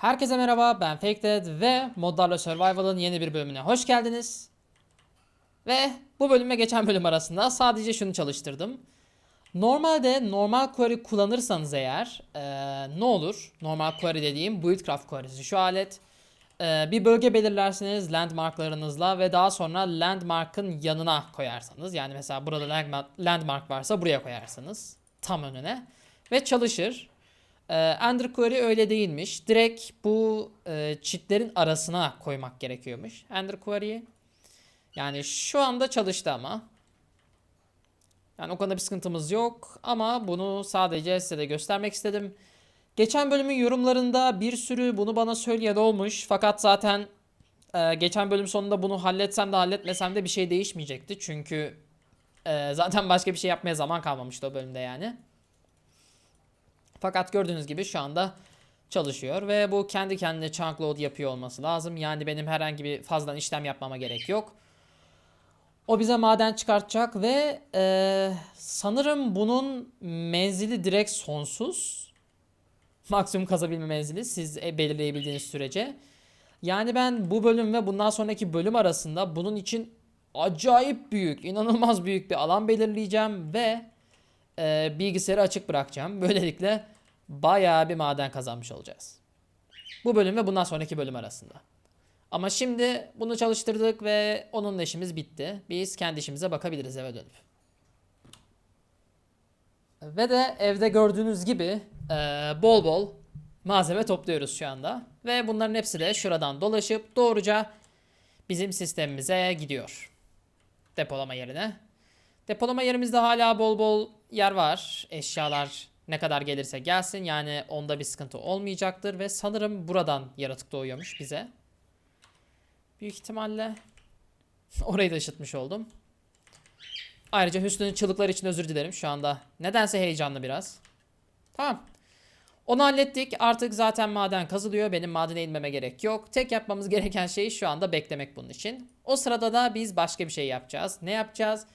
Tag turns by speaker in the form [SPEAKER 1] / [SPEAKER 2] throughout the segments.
[SPEAKER 1] Herkese merhaba ben FakeDead ve Modlarla Survival'ın yeni bir bölümüne hoş geldiniz. Ve bu bölümle geçen bölüm arasında sadece şunu çalıştırdım. Normalde normal query kullanırsanız eğer eee, ne olur? Normal query dediğim buildcraft query'si şu alet. Eee, bir bölge belirlersiniz landmarklarınızla ve daha sonra landmark'ın yanına koyarsanız. Yani mesela burada landmark varsa buraya koyarsınız. Tam önüne. Ve çalışır. Ee, Ender Query öyle değilmiş. Direkt bu e, cheatlerin arasına koymak gerekiyormuş. Ender Query'i. Yani şu anda çalıştı ama. Yani o konuda bir sıkıntımız yok. Ama bunu sadece size de göstermek istedim. Geçen bölümün yorumlarında bir sürü bunu bana söyleyen olmuş. Fakat zaten e, geçen bölüm sonunda bunu halletsem de halletmesem de bir şey değişmeyecekti. Çünkü e, zaten başka bir şey yapmaya zaman kalmamıştı o bölümde yani. Fakat gördüğünüz gibi şu anda çalışıyor ve bu kendi kendine chunk load yapıyor olması lazım. Yani benim herhangi bir fazladan işlem yapmama gerek yok. O bize maden çıkartacak ve eee, sanırım bunun menzili direkt sonsuz. Maksimum kazabilme menzili siz e, belirleyebildiğiniz sürece. Yani ben bu bölüm ve bundan sonraki bölüm arasında bunun için acayip büyük, inanılmaz büyük bir alan belirleyeceğim ve e, bilgisayarı açık bırakacağım. Böylelikle bayağı bir maden kazanmış olacağız. Bu bölüm ve bundan sonraki bölüm arasında. Ama şimdi bunu çalıştırdık ve onunla işimiz bitti. Biz kendi işimize bakabiliriz eve dönüp. Ve de evde gördüğünüz gibi e, bol bol malzeme topluyoruz şu anda. Ve bunların hepsi de şuradan dolaşıp doğruca bizim sistemimize gidiyor. Depolama yerine. Depolama yerimizde hala bol bol yer var. Eşyalar ne kadar gelirse gelsin. Yani onda bir sıkıntı olmayacaktır. Ve sanırım buradan yaratık doğuyormuş bize. Büyük ihtimalle orayı da ışıtmış oldum. Ayrıca Hüsnü'nün çığlıklar için özür dilerim şu anda. Nedense heyecanlı biraz. Tamam. Onu hallettik. Artık zaten maden kazılıyor. Benim madene inmeme gerek yok. Tek yapmamız gereken şey şu anda beklemek bunun için. O sırada da biz başka bir şey yapacağız. Ne yapacağız?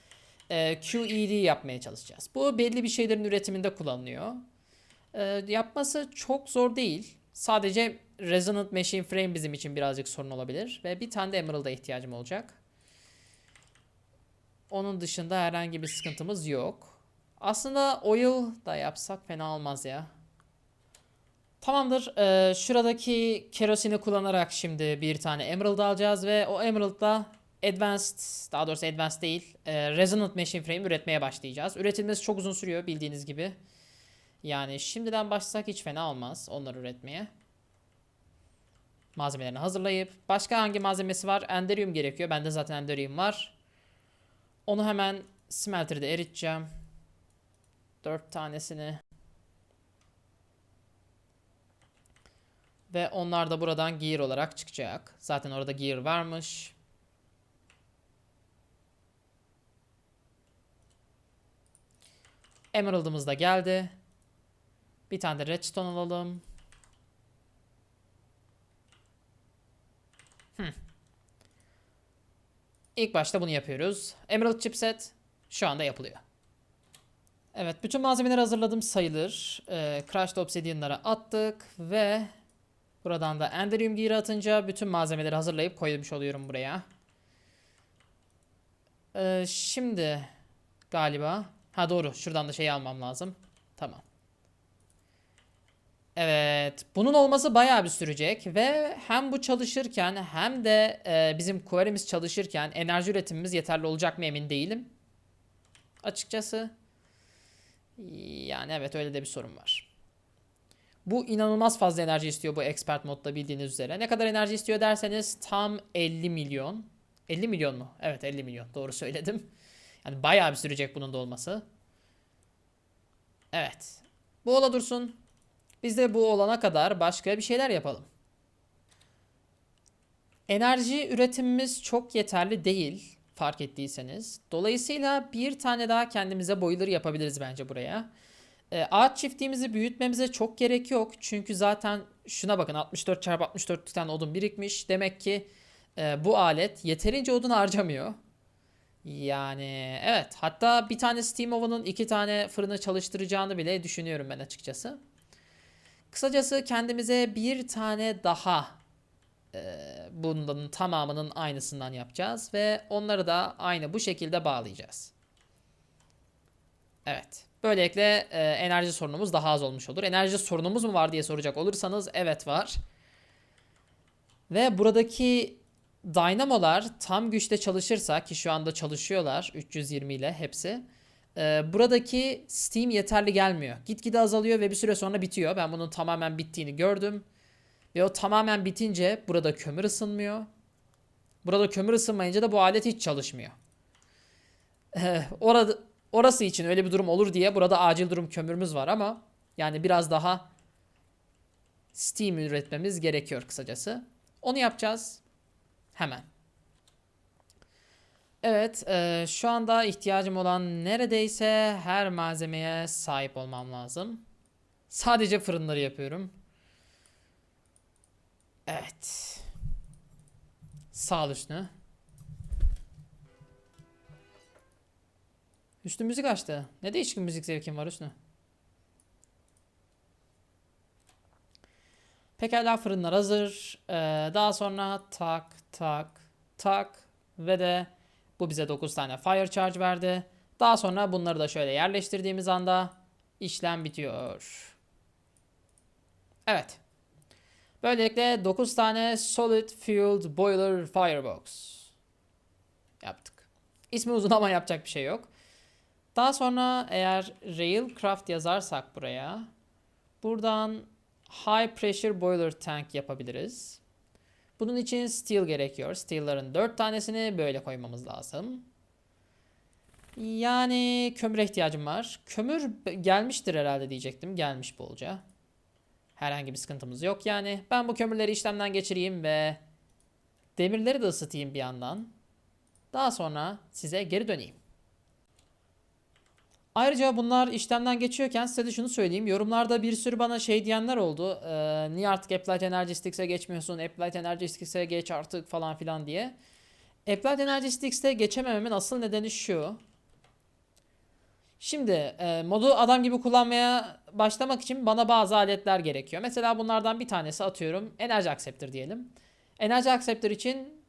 [SPEAKER 1] Ee, QED yapmaya çalışacağız. Bu belli bir şeylerin üretiminde kullanılıyor. Ee, yapması çok zor değil. Sadece Resonant Machine Frame bizim için birazcık sorun olabilir. Ve bir tane de Emerald'a ihtiyacım olacak. Onun dışında herhangi bir sıkıntımız yok. Aslında oil da yapsak fena olmaz ya. Tamamdır. Ee, şuradaki kerosini kullanarak şimdi bir tane Emerald alacağız ve o Emerald'la Advanced, daha doğrusu Advanced değil, e, Resonant Machine Frame üretmeye başlayacağız. Üretilmesi çok uzun sürüyor bildiğiniz gibi. Yani şimdiden başlasak hiç fena olmaz onları üretmeye. Malzemelerini hazırlayıp, başka hangi malzemesi var? Enderium gerekiyor. Bende zaten Enderium var. Onu hemen smelter'de eriteceğim. 4 tanesini. Ve onlar da buradan gear olarak çıkacak. Zaten orada gear varmış. Emerald'ımız da geldi. Bir tane de redstone alalım. Hmm. İlk başta bunu yapıyoruz. Emerald chipset şu anda yapılıyor. Evet, bütün malzemeleri hazırladım sayılır. Ee, Crushed Obsidian'lara attık ve buradan da Enderium Gear'ı atınca bütün malzemeleri hazırlayıp koymuş oluyorum buraya. Ee, şimdi galiba ha doğru şuradan da şey almam lazım. Tamam. Evet, bunun olması bayağı bir sürecek ve hem bu çalışırken hem de e, bizim query'miz çalışırken enerji üretimimiz yeterli olacak mı emin değilim. Açıkçası. Yani evet öyle de bir sorun var. Bu inanılmaz fazla enerji istiyor bu expert modda bildiğiniz üzere. Ne kadar enerji istiyor derseniz tam 50 milyon. 50 milyon mu? Evet 50 milyon doğru söyledim. Yani bayağı bir sürecek bunun da olması. Evet. Bu ola dursun. Biz de bu olana kadar başka bir şeyler yapalım. Enerji üretimimiz çok yeterli değil fark ettiyseniz. Dolayısıyla bir tane daha kendimize boiler yapabiliriz bence buraya. Ee, ağaç çiftliğimizi büyütmemize çok gerek yok. Çünkü zaten şuna bakın 64 çarpı 64 tane odun birikmiş. Demek ki e, bu alet yeterince odun harcamıyor. Yani evet hatta bir tane Steam Oven'ın iki tane fırını çalıştıracağını bile düşünüyorum ben açıkçası. Kısacası kendimize bir tane daha e, bunların tamamının aynısından yapacağız ve onları da aynı bu şekilde bağlayacağız. Evet. Böylelikle e, enerji sorunumuz daha az olmuş olur. Enerji sorunumuz mu var diye soracak olursanız evet var. Ve buradaki dynamolar tam güçte çalışırsa ki şu anda çalışıyorlar 320 ile hepsi. e, buradaki steam yeterli gelmiyor. Gitgide azalıyor ve bir süre sonra bitiyor. Ben bunun tamamen bittiğini gördüm. Ve o tamamen bitince burada kömür ısınmıyor. Burada kömür ısınmayınca da bu alet hiç çalışmıyor. Eh, orada orası için öyle bir durum olur diye burada acil durum kömürümüz var ama yani biraz daha steam üretmemiz gerekiyor kısacası. Onu yapacağız hemen. Evet, eh, şu anda ihtiyacım olan neredeyse her malzemeye sahip olmam lazım. Sadece fırınları yapıyorum. Evet. Sağ ol Hüsnü. Hüsnü müzik açtı. Ne değişik müzik zevkin var Hüsnü. Pekala fırınlar hazır. Ee, daha sonra tak tak tak ve de bu bize 9 tane fire charge verdi. Daha sonra bunları da şöyle yerleştirdiğimiz anda işlem bitiyor. Evet. Böylelikle 9 tane Solid Fueled Boiler Firebox yaptık. İsmi uzun ama yapacak bir şey yok. Daha sonra eğer Railcraft yazarsak buraya buradan High Pressure Boiler Tank yapabiliriz. Bunun için steel gerekiyor. Steel'ların 4 tanesini böyle koymamız lazım. Yani kömüre ihtiyacım var. Kömür gelmiştir herhalde diyecektim. Gelmiş bolca. Herhangi bir sıkıntımız yok yani. Ben bu kömürleri işlemden geçireyim ve demirleri de ısıtayım bir yandan. Daha sonra size geri döneyim. Ayrıca bunlar işlemden geçiyorken size de şunu söyleyeyim. Yorumlarda bir sürü bana şey diyenler oldu. Ee, niye artık Applied Energistics'e geçmiyorsun? Applied Energistics'e geç artık falan filan diye. Applied Energistics'te geçemememin asıl nedeni şu. Şimdi e, modu adam gibi kullanmaya başlamak için bana bazı aletler gerekiyor. Mesela bunlardan bir tanesi atıyorum Energy Acceptor diyelim. Energy Acceptor için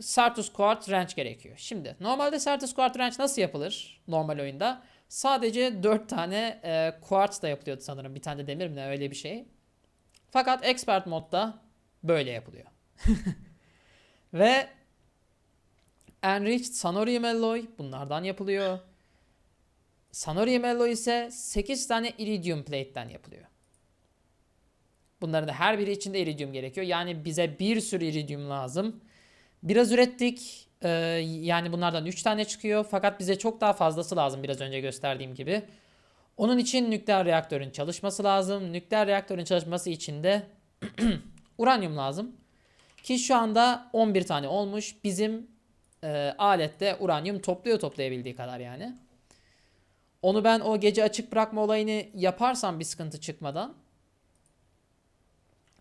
[SPEAKER 1] Certus Quart Wrench gerekiyor. Şimdi normalde Certus Quart Wrench nasıl yapılır normal oyunda? Sadece 4 tane e, quartz da yapılıyordu sanırım. Bir tane de demir mi ne öyle bir şey. Fakat Expert modda böyle yapılıyor. Ve Enriched Sanorium Alloy bunlardan yapılıyor. Sanorium Alloy ise 8 tane Iridium Plate'den yapılıyor. Bunların da her biri içinde iridium gerekiyor. Yani bize bir sürü iridium lazım. Biraz ürettik. Ee, yani bunlardan 3 tane çıkıyor. Fakat bize çok daha fazlası lazım biraz önce gösterdiğim gibi. Onun için nükleer reaktörün çalışması lazım. Nükleer reaktörün çalışması için de uranyum lazım. Ki şu anda 11 tane olmuş. Bizim e, alette uranyum topluyor toplayabildiği kadar yani. Onu ben o gece açık bırakma olayını yaparsam bir sıkıntı çıkmadan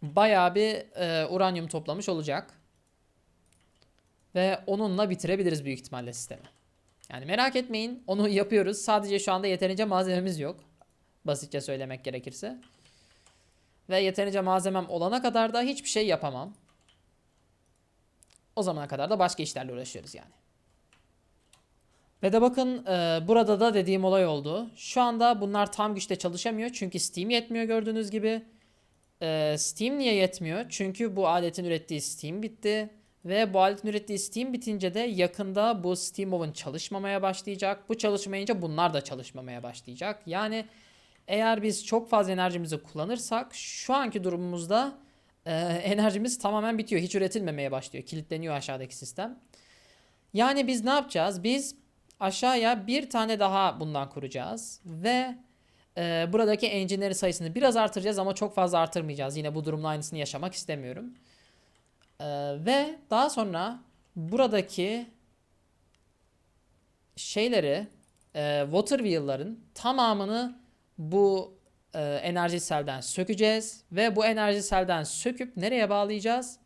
[SPEAKER 1] bayağı bir e, uranyum toplamış olacak. Ve onunla bitirebiliriz büyük ihtimalle sistemi. Yani merak etmeyin onu yapıyoruz. Sadece şu anda yeterince malzememiz yok. Basitçe söylemek gerekirse. Ve yeterince malzemem olana kadar da hiçbir şey yapamam. O zamana kadar da başka işlerle uğraşıyoruz yani. Ve de bakın e, burada da dediğim olay oldu. Şu anda bunlar tam güçte çalışamıyor. Çünkü Steam yetmiyor gördüğünüz gibi. E, Steam niye yetmiyor? Çünkü bu aletin ürettiği Steam bitti. Ve bu aletin ürettiği Steam bitince de yakında bu Steam Oven çalışmamaya başlayacak. Bu çalışmayınca bunlar da çalışmamaya başlayacak. Yani eğer biz çok fazla enerjimizi kullanırsak şu anki durumumuzda e, enerjimiz tamamen bitiyor. Hiç üretilmemeye başlıyor. Kilitleniyor aşağıdaki sistem. Yani biz ne yapacağız? Biz aşağıya bir tane daha bundan kuracağız ve e, buradaki engine'lerin sayısını biraz artıracağız ama çok fazla artırmayacağız. Yine bu durumla aynısını yaşamak istemiyorum. E, ve daha sonra buradaki şeyleri e, water wheel'ların tamamını bu e, enerji selden sökeceğiz ve bu enerji selden söküp nereye bağlayacağız?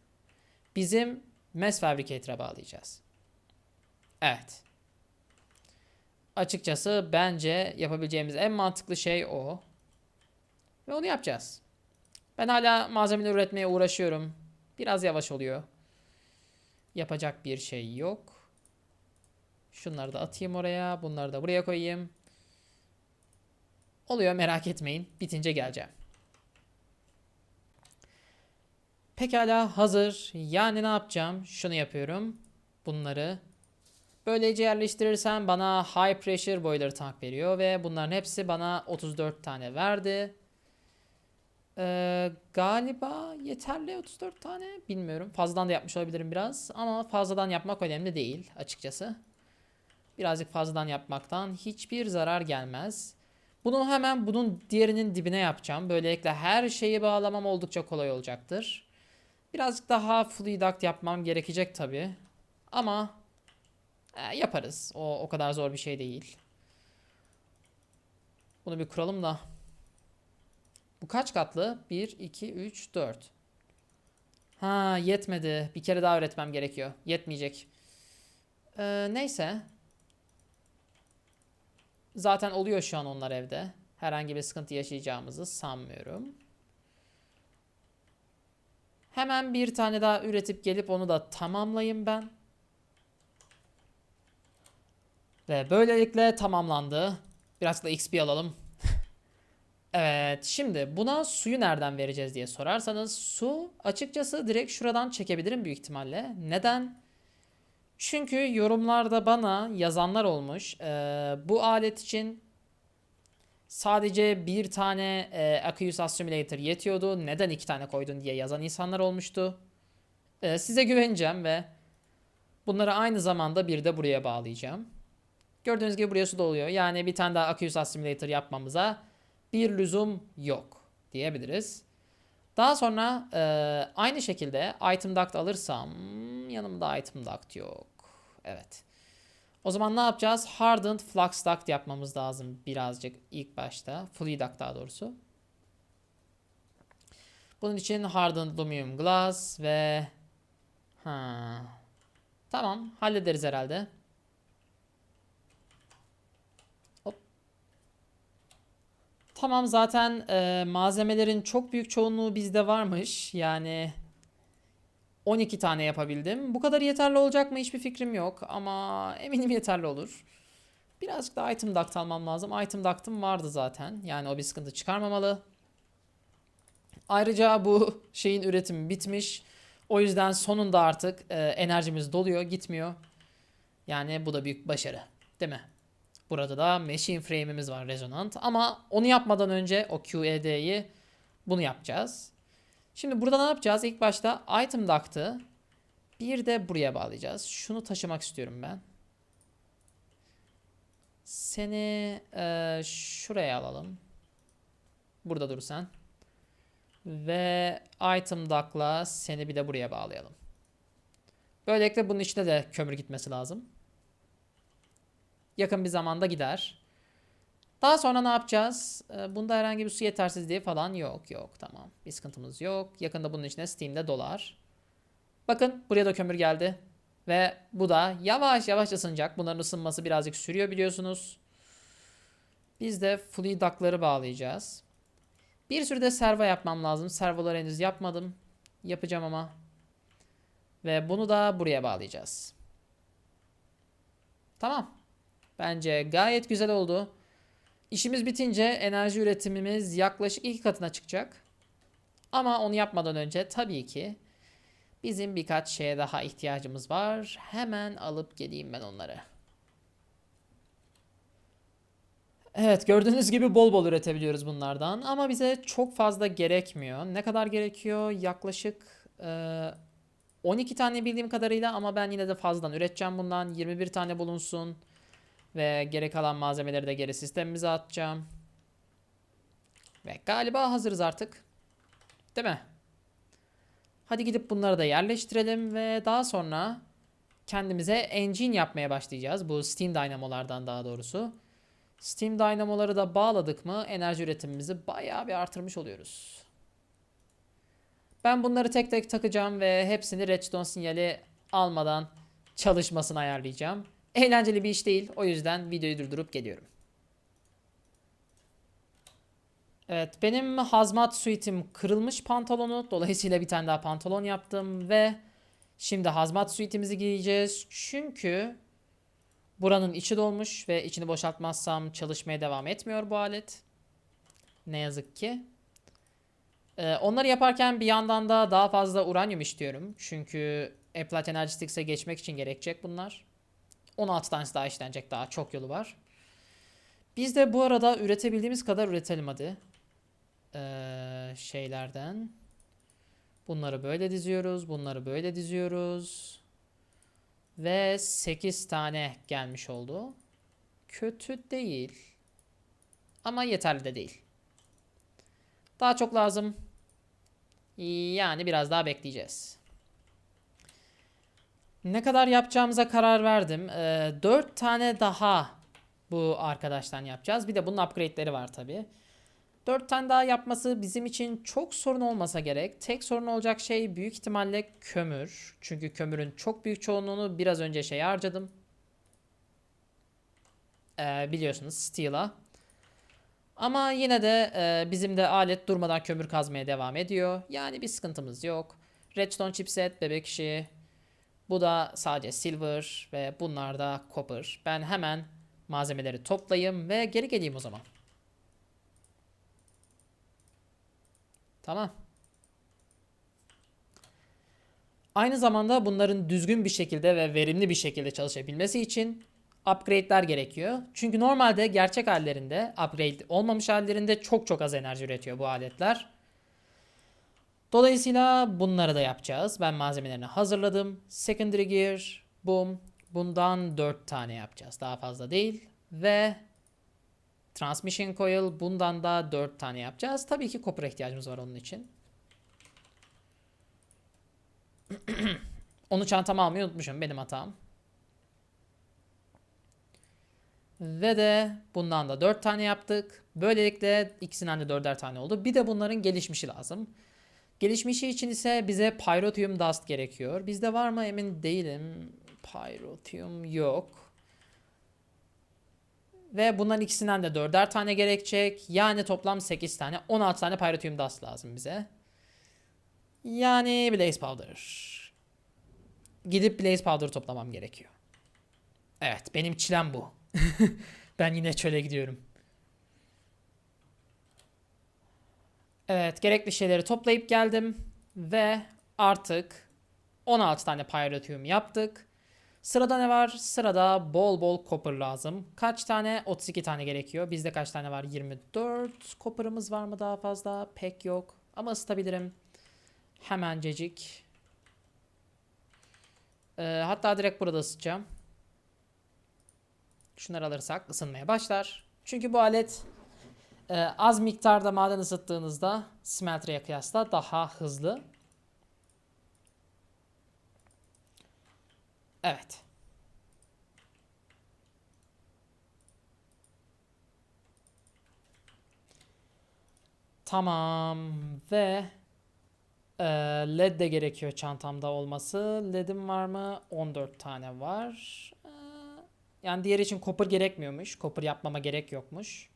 [SPEAKER 1] Bizim mass fabricator'a bağlayacağız. Evet. Açıkçası bence yapabileceğimiz en mantıklı şey o. Ve onu yapacağız. Ben hala malzemeleri üretmeye uğraşıyorum. Biraz yavaş oluyor. Yapacak bir şey yok. Şunları da atayım oraya. Bunları da buraya koyayım. Oluyor merak etmeyin. Bitince geleceğim. Pekala hazır. Yani ne yapacağım? Şunu yapıyorum. Bunları böylece yerleştirirsem bana high pressure boiler tank veriyor ve bunların hepsi bana 34 tane verdi. Ee, galiba yeterli 34 tane bilmiyorum. Fazladan da yapmış olabilirim biraz ama fazladan yapmak önemli değil açıkçası. Birazcık fazladan yapmaktan hiçbir zarar gelmez. Bunu hemen bunun diğerinin dibine yapacağım. Böylelikle her şeyi bağlamam oldukça kolay olacaktır. Birazcık daha fully duct yapmam gerekecek tabi. Ama e, yaparız. O o kadar zor bir şey değil. Bunu bir kuralım da. Bu kaç katlı? 1, 2, 3, 4. Ha yetmedi. Bir kere daha öğretmem gerekiyor. Yetmeyecek. Ee, neyse. Zaten oluyor şu an onlar evde. Herhangi bir sıkıntı yaşayacağımızı sanmıyorum. Hemen bir tane daha üretip gelip onu da tamamlayayım ben. Ve böylelikle tamamlandı. Biraz da XP alalım. Evet şimdi buna suyu nereden vereceğiz diye sorarsanız su açıkçası direkt şuradan çekebilirim büyük ihtimalle. Neden? Çünkü yorumlarda bana yazanlar olmuş. Ee, bu alet için sadece bir tane e, Aqueous Assimilator yetiyordu. Neden iki tane koydun diye yazan insanlar olmuştu. Ee, size güveneceğim ve bunları aynı zamanda bir de buraya bağlayacağım. Gördüğünüz gibi buraya su doluyor. Yani bir tane daha Aqueous Assimilator yapmamıza bir lüzum yok diyebiliriz. Daha sonra e, aynı şekilde item duct alırsam yanımda item duct yok. Evet. O zaman ne yapacağız? Hardened flux duct yapmamız lazım birazcık ilk başta. Fully duct daha doğrusu. Bunun için hardened aluminum glass ve ha. Tamam, hallederiz herhalde. Tamam zaten e, malzemelerin çok büyük çoğunluğu bizde varmış. Yani 12 tane yapabildim. Bu kadar yeterli olacak mı hiçbir fikrim yok ama eminim yeterli olur. Birazcık da item duct almam lazım. Item duct'ım vardı zaten. Yani o bir sıkıntı çıkarmamalı. Ayrıca bu şeyin üretimi bitmiş. O yüzden sonunda artık e, enerjimiz doluyor, gitmiyor. Yani bu da büyük başarı. Değil mi? Burada da machine frame'imiz var resonant. Ama onu yapmadan önce o QED'yi bunu yapacağız. Şimdi burada ne yapacağız? İlk başta item duct'ı bir de buraya bağlayacağız. Şunu taşımak istiyorum ben. Seni e, şuraya alalım. Burada dur sen. Ve item duct'la seni bir de buraya bağlayalım. Böylelikle bunun içine de kömür gitmesi lazım. Yakın bir zamanda gider. Daha sonra ne yapacağız? Ee, Bunda herhangi bir su yetersizliği falan yok. Yok tamam. Bir sıkıntımız yok. Yakında bunun içine Steam'de dolar. Bakın buraya da kömür geldi. Ve bu da yavaş yavaş ısınacak. Bunların ısınması birazcık sürüyor biliyorsunuz. Biz de fully duct'ları bağlayacağız. Bir sürü de servo yapmam lazım. Servoları henüz yapmadım. Yapacağım ama. Ve bunu da buraya bağlayacağız. Tamam. Bence gayet güzel oldu. İşimiz bitince enerji üretimimiz yaklaşık iki katına çıkacak. Ama onu yapmadan önce tabii ki bizim birkaç şeye daha ihtiyacımız var. Hemen alıp geleyim ben onları. Evet gördüğünüz gibi bol bol üretebiliyoruz bunlardan ama bize çok fazla gerekmiyor. Ne kadar gerekiyor? Yaklaşık e, 12 tane bildiğim kadarıyla ama ben yine de fazladan üreteceğim bundan. 21 tane bulunsun. Ve geri kalan malzemeleri de geri sistemimize atacağım. Ve galiba hazırız artık. Değil mi? Hadi gidip bunları da yerleştirelim ve daha sonra kendimize engine yapmaya başlayacağız. Bu Steam Dynamo'lardan daha doğrusu. Steam Dynamo'ları da bağladık mı enerji üretimimizi bayağı bir artırmış oluyoruz. Ben bunları tek tek takacağım ve hepsini redstone sinyali almadan çalışmasını ayarlayacağım. Eğlenceli bir iş değil. O yüzden videoyu durdurup geliyorum. Evet benim hazmat suite'im kırılmış pantolonu. Dolayısıyla bir tane daha pantolon yaptım ve şimdi hazmat suite'imizi giyeceğiz. Çünkü buranın içi dolmuş ve içini boşaltmazsam çalışmaya devam etmiyor bu alet. Ne yazık ki. Ee, onları yaparken bir yandan da daha fazla uranyum işliyorum. Çünkü Applied Energetics'e geçmek için gerekecek bunlar. 16 tanesi daha işlenecek daha çok yolu var. Biz de bu arada üretebildiğimiz kadar üretelim hadi. Ee, şeylerden. Bunları böyle diziyoruz. Bunları böyle diziyoruz. Ve 8 tane gelmiş oldu. Kötü değil. Ama yeterli de değil. Daha çok lazım. Yani biraz daha bekleyeceğiz. Ne kadar yapacağımıza karar verdim. Ee, 4 tane daha bu arkadaştan yapacağız. Bir de bunun upgrade'leri var tabi. 4 tane daha yapması bizim için çok sorun olmasa gerek. Tek sorun olacak şey büyük ihtimalle kömür. Çünkü kömürün çok büyük çoğunluğunu biraz önce şey harcadım. Ee, biliyorsunuz Steel'a. Ama yine de e, bizim de alet durmadan kömür kazmaya devam ediyor. Yani bir sıkıntımız yok. Redstone chipset, bebek işi. Bu da sadece silver ve bunlar da copper. Ben hemen malzemeleri toplayayım ve geri geleyim o zaman. Tamam. Aynı zamanda bunların düzgün bir şekilde ve verimli bir şekilde çalışabilmesi için upgrade'ler gerekiyor. Çünkü normalde gerçek hallerinde, upgrade olmamış hallerinde çok çok az enerji üretiyor bu aletler. Dolayısıyla bunları da yapacağız. Ben malzemelerini hazırladım. Secondary gear, boom. Bundan 4 tane yapacağız. Daha fazla değil. Ve transmission coil bundan da 4 tane yapacağız. Tabii ki copper ihtiyacımız var onun için. Onu çantama almayı unutmuşum. Benim hatam. Ve de bundan da 4 tane yaptık. Böylelikle ikisinden de 4'er tane oldu. Bir de bunların gelişmişi lazım. Gelişmişi için ise bize Pyrotium Dust gerekiyor. Bizde var mı emin değilim. Pyrotium yok. Ve bunların ikisinden de 4'er tane gerekecek. Yani toplam 8 tane. 16 tane Pyrotium Dust lazım bize. Yani Blaze Powder. Gidip Blaze Powder toplamam gerekiyor. Evet benim çilem bu. ben yine çöle gidiyorum. Evet gerekli şeyleri toplayıp geldim. Ve artık 16 tane Pyrotium yaptık. Sırada ne var? Sırada bol bol copper lazım. Kaç tane? 32 tane gerekiyor. Bizde kaç tane var? 24. Copper'ımız var mı daha fazla? Pek yok. Ama ısıtabilirim. Hemencecik. Ee, hatta direkt burada ısıtacağım. Şunları alırsak ısınmaya başlar. Çünkü bu alet e, az miktarda maden ısıttığınızda smelter'e kıyasla daha hızlı. Evet. Tamam ve e, led de gerekiyor çantamda olması. Led'im var mı? 14 tane var. E, yani diğer için copper gerekmiyormuş. Copper yapmama gerek yokmuş.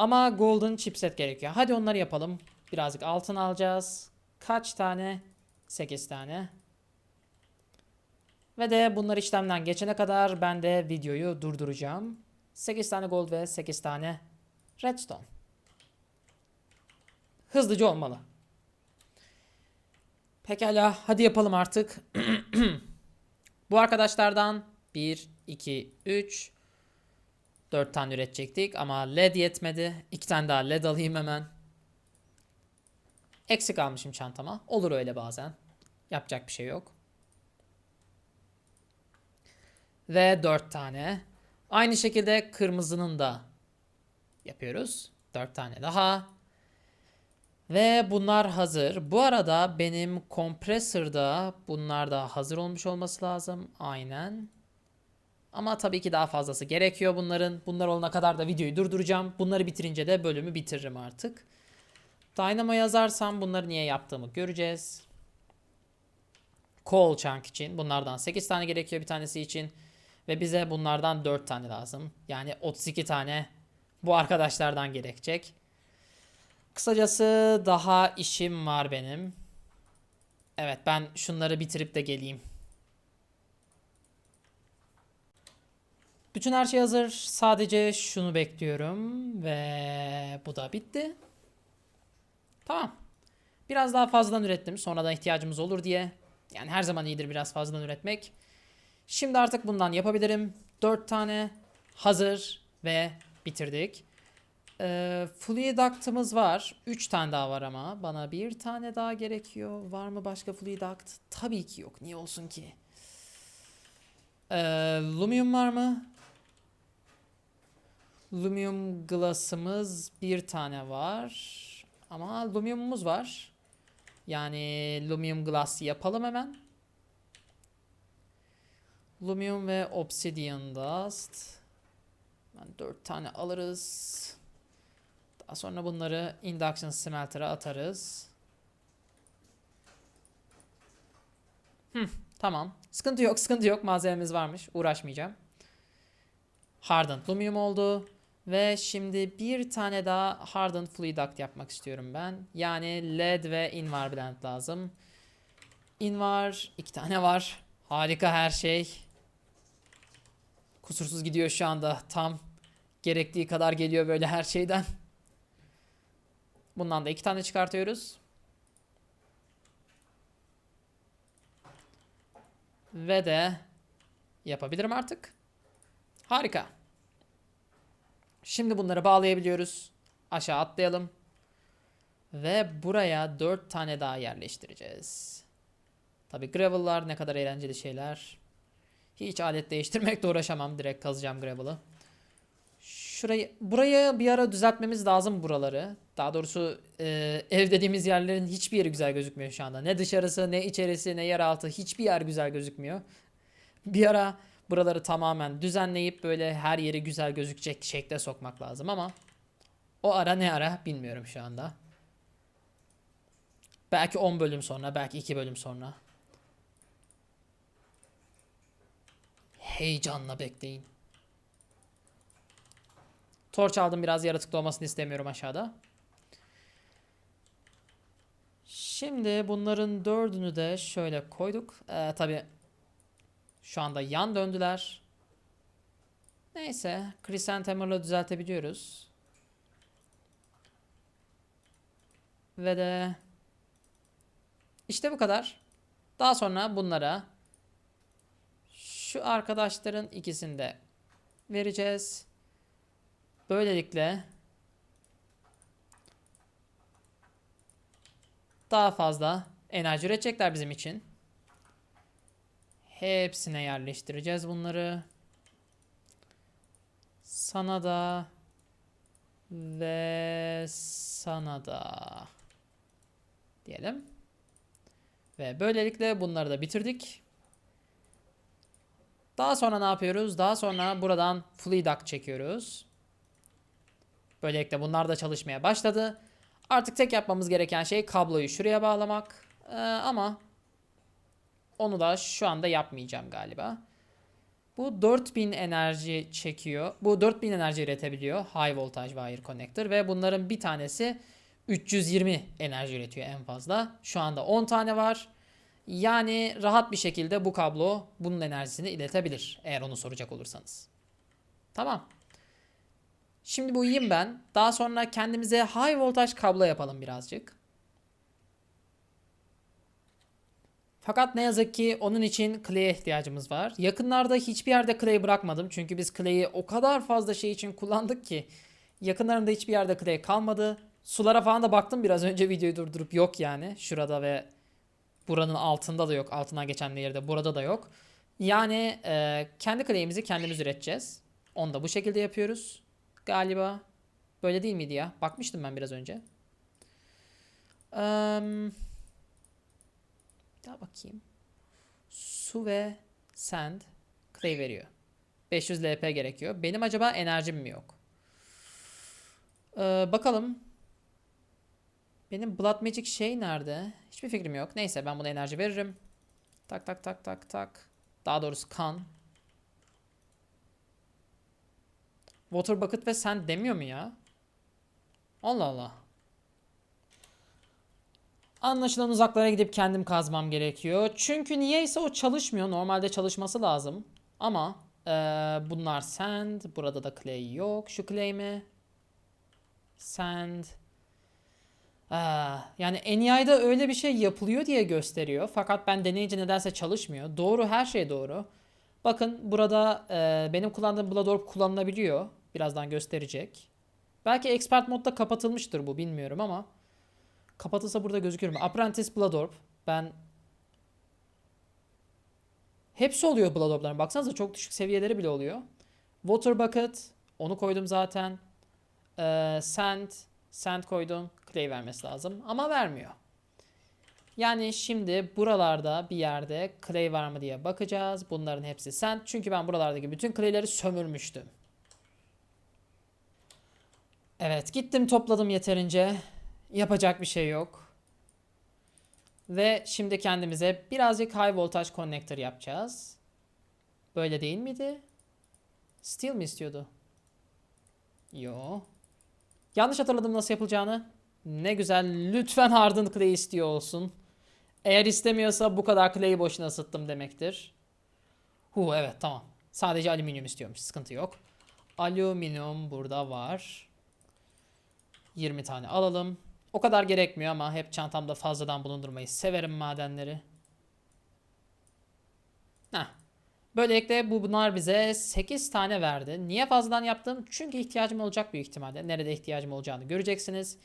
[SPEAKER 1] Ama golden chipset gerekiyor. Hadi onları yapalım. Birazcık altın alacağız. Kaç tane? 8 tane. Ve de bunlar işlemden geçene kadar ben de videoyu durduracağım. 8 tane gold ve 8 tane redstone. Hızlıca olmalı. Pekala hadi yapalım artık. Bu arkadaşlardan 1, 2, 3, 4 tane üretecektik ama led yetmedi. 2 tane daha led alayım hemen. Eksik almışım çantama. Olur öyle bazen. Yapacak bir şey yok. Ve 4 tane. Aynı şekilde kırmızının da yapıyoruz. 4 tane daha. Ve bunlar hazır. Bu arada benim kompresörde bunlar da hazır olmuş olması lazım. Aynen. Ama tabii ki daha fazlası gerekiyor bunların. Bunlar olana kadar da videoyu durduracağım. Bunları bitirince de bölümü bitiririm artık. Dynamo yazarsam bunları niye yaptığımı göreceğiz. Coal chunk için bunlardan 8 tane gerekiyor bir tanesi için. Ve bize bunlardan 4 tane lazım. Yani 32 tane bu arkadaşlardan gerekecek. Kısacası daha işim var benim. Evet ben şunları bitirip de geleyim. Bütün her şey hazır. Sadece şunu bekliyorum ve bu da bitti. Tamam. Biraz daha fazladan ürettim. Sonradan ihtiyacımız olur diye. Yani her zaman iyidir biraz fazladan üretmek. Şimdi artık bundan yapabilirim. 4 tane hazır ve bitirdik. Ee, fluid duct'ımız var. 3 tane daha var ama. Bana bir tane daha gerekiyor. Var mı başka fluid duct? Tabii ki yok. Niye olsun ki? Ee, lumium var mı? Lumium glass'ımız bir tane var. Ama lumiumumuz var. Yani lumium glass yapalım hemen. Lumium ve obsidian dust. Ben 4 tane alırız. Daha sonra bunları induction smelter'a atarız. Hı, tamam. Sıkıntı yok, sıkıntı yok. Malzememiz varmış. Uğraşmayacağım. Hardened lumium oldu. Ve şimdi bir tane daha hardened fluid duct yapmak istiyorum ben. Yani led ve invar blend lazım. Invar iki tane var. Harika her şey. Kusursuz gidiyor şu anda. Tam gerektiği kadar geliyor böyle her şeyden. Bundan da iki tane çıkartıyoruz. Ve de yapabilirim artık. Harika. Şimdi bunları bağlayabiliyoruz. Aşağı atlayalım. Ve buraya 4 tane daha yerleştireceğiz. Tabi gravel'lar ne kadar eğlenceli şeyler. Hiç alet değiştirmekle uğraşamam. Direkt kazacağım gravel'ı. Şurayı, burayı bir ara düzeltmemiz lazım buraları. Daha doğrusu e, ev dediğimiz yerlerin hiçbir yeri güzel gözükmüyor şu anda. Ne dışarısı, ne içerisi, ne yeraltı hiçbir yer güzel gözükmüyor. Bir ara buraları tamamen düzenleyip böyle her yeri güzel gözükecek şekle sokmak lazım ama o ara ne ara bilmiyorum şu anda. Belki 10 bölüm sonra, belki 2 bölüm sonra. Heyecanla bekleyin. Torç aldım biraz yaratıklı olmasını istemiyorum aşağıda. Şimdi bunların dördünü de şöyle koyduk. Ee, Tabi şu anda yan döndüler. Neyse. Chrysanthemum'la düzeltebiliyoruz. Ve de işte bu kadar. Daha sonra bunlara şu arkadaşların ikisini de vereceğiz. Böylelikle daha fazla enerji üretecekler bizim için. Hepsine yerleştireceğiz bunları. Sana da ve sana da diyelim. Ve böylelikle bunları da bitirdik. Daha sonra ne yapıyoruz? Daha sonra buradan duct çekiyoruz. Böylelikle bunlar da çalışmaya başladı. Artık tek yapmamız gereken şey kabloyu şuraya bağlamak. Ee, ama onu da şu anda yapmayacağım galiba. Bu 4000 enerji çekiyor. Bu 4000 enerji üretebiliyor. High voltage wire connector ve bunların bir tanesi 320 enerji üretiyor en fazla. Şu anda 10 tane var. Yani rahat bir şekilde bu kablo bunun enerjisini iletebilir eğer onu soracak olursanız. Tamam. Şimdi bu iyiyim ben. Daha sonra kendimize high voltage kablo yapalım birazcık. Fakat ne yazık ki onun için clay'e ihtiyacımız var. Yakınlarda hiçbir yerde clay bırakmadım. Çünkü biz clay'i o kadar fazla şey için kullandık ki yakınlarında hiçbir yerde clay kalmadı. Sulara falan da baktım biraz önce videoyu durdurup yok yani. Şurada ve buranın altında da yok. Altından geçen yerde burada da yok. Yani e, kendi clay'imizi kendimiz üreteceğiz. Onu da bu şekilde yapıyoruz. Galiba. Böyle değil miydi ya? Bakmıştım ben biraz önce. Um, daha bakayım. Su ve sand clay veriyor. 500 LP gerekiyor. Benim acaba enerjim mi yok? Ee, bakalım. Benim Blood Magic şey nerede? Hiçbir fikrim yok. Neyse ben buna enerji veririm. Tak tak tak tak tak. Daha doğrusu kan. Water Bucket ve Sand demiyor mu ya? Allah Allah. Anlaşılan uzaklara gidip kendim kazmam gerekiyor. Çünkü niyeyse o çalışmıyor. Normalde çalışması lazım. Ama eee, bunlar sand. Burada da clay yok. Şu clay mi? Sand. Aa, yani NEI'da öyle bir şey yapılıyor diye gösteriyor. Fakat ben deneyince nedense çalışmıyor. Doğru her şey doğru. Bakın burada eee, benim kullandığım Blood Orb kullanılabiliyor. Birazdan gösterecek. Belki expert modda kapatılmıştır bu bilmiyorum ama. Kapatılsa burada gözükür mü? Apprentice Blood Orb. Ben Hepsi oluyor Blood Orb'ların. Baksanıza çok düşük seviyeleri bile oluyor. Water Bucket. Onu koydum zaten. Ee, sand. Sand koydum. Clay vermesi lazım. Ama vermiyor. Yani şimdi buralarda bir yerde clay var mı diye bakacağız. Bunların hepsi sand. Çünkü ben buralardaki bütün clay'leri sömürmüştüm. Evet gittim topladım yeterince. Yapacak bir şey yok. Ve şimdi kendimize birazcık high voltage connector yapacağız. Böyle değil miydi? Steel mi istiyordu? Yo. Yanlış hatırladım nasıl yapılacağını. Ne güzel. Lütfen hardened clay istiyor olsun. Eğer istemiyorsa bu kadar clay'i boşuna ısıttım demektir. Hu evet tamam. Sadece alüminyum istiyormuş. Sıkıntı yok. Alüminyum burada var. 20 tane alalım. O kadar gerekmiyor ama hep çantamda fazladan bulundurmayı severim madenleri. Heh. Böylelikle bu bunlar bize 8 tane verdi. Niye fazladan yaptım? Çünkü ihtiyacım olacak büyük ihtimalle. Nerede ihtiyacım olacağını göreceksiniz.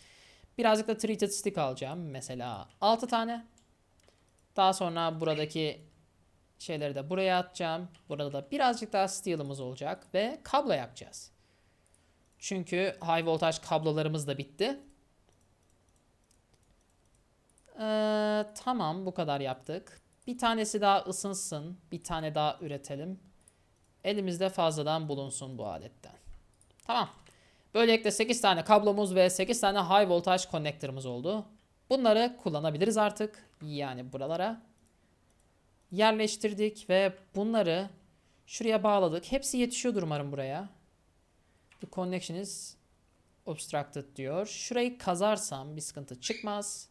[SPEAKER 1] Birazcık da treated stick alacağım. Mesela 6 tane. Daha sonra buradaki şeyleri de buraya atacağım. Burada da birazcık daha steel'ımız olacak ve kablo yapacağız. Çünkü high voltage kablolarımız da bitti. Ee, tamam bu kadar yaptık. Bir tanesi daha ısınsın. Bir tane daha üretelim. Elimizde fazladan bulunsun bu aletten. Tamam. Böylelikle 8 tane kablomuz ve 8 tane high voltage connector'ımız oldu. Bunları kullanabiliriz artık. Yani buralara yerleştirdik ve bunları şuraya bağladık. Hepsi yetişiyordur umarım buraya. The connection is obstructed diyor. Şurayı kazarsam bir sıkıntı çıkmaz.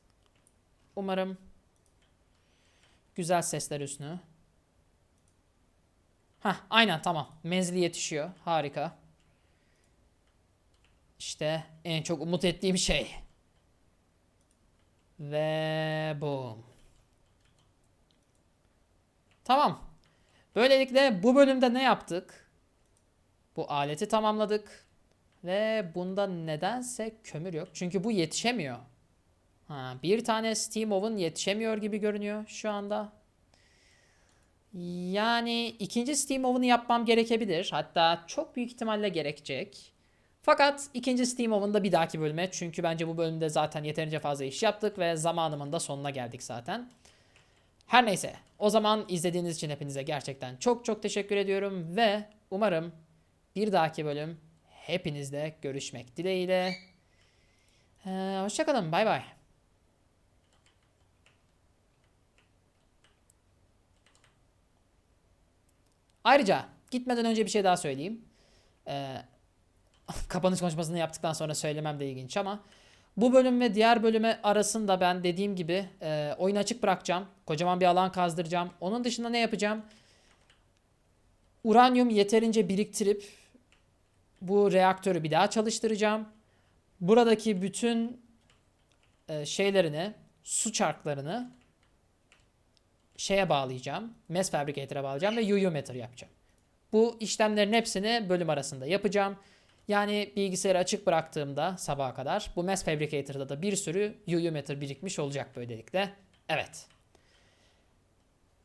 [SPEAKER 1] Umarım güzel sesler üstünü. Hah aynen tamam. Menzili yetişiyor. Harika. İşte en çok umut ettiğim şey. Ve boom. Tamam. Böylelikle bu bölümde ne yaptık? Bu aleti tamamladık. Ve bunda nedense kömür yok. Çünkü bu yetişemiyor. Ha, bir tane Steam Oven yetişemiyor gibi görünüyor şu anda. Yani ikinci Steam Oven'ı yapmam gerekebilir. Hatta çok büyük ihtimalle gerekecek. Fakat ikinci Steam Oven'da bir dahaki bölüme. Çünkü bence bu bölümde zaten yeterince fazla iş yaptık ve zamanımın da sonuna geldik zaten. Her neyse o zaman izlediğiniz için hepinize gerçekten çok çok teşekkür ediyorum ve umarım bir dahaki bölüm hepinizle görüşmek dileğiyle. Ee, hoşçakalın bay bay. Ayrıca gitmeden önce bir şey daha söyleyeyim. Ee, kapanış konuşmasını yaptıktan sonra söylemem de ilginç ama bu bölüm ve diğer bölüme arasında ben dediğim gibi e, oyunu açık bırakacağım. Kocaman bir alan kazdıracağım. Onun dışında ne yapacağım? Uranyum yeterince biriktirip bu reaktörü bir daha çalıştıracağım. Buradaki bütün e, şeylerini, su çarklarını şeye bağlayacağım. Mass Fabricator'a bağlayacağım ve UU Meter yapacağım. Bu işlemlerin hepsini bölüm arasında yapacağım. Yani bilgisayarı açık bıraktığımda sabaha kadar bu Mass Fabricator'da da bir sürü UU Meter birikmiş olacak böylelikle. Evet.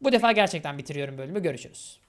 [SPEAKER 1] Bu defa gerçekten bitiriyorum bölümü. Görüşürüz.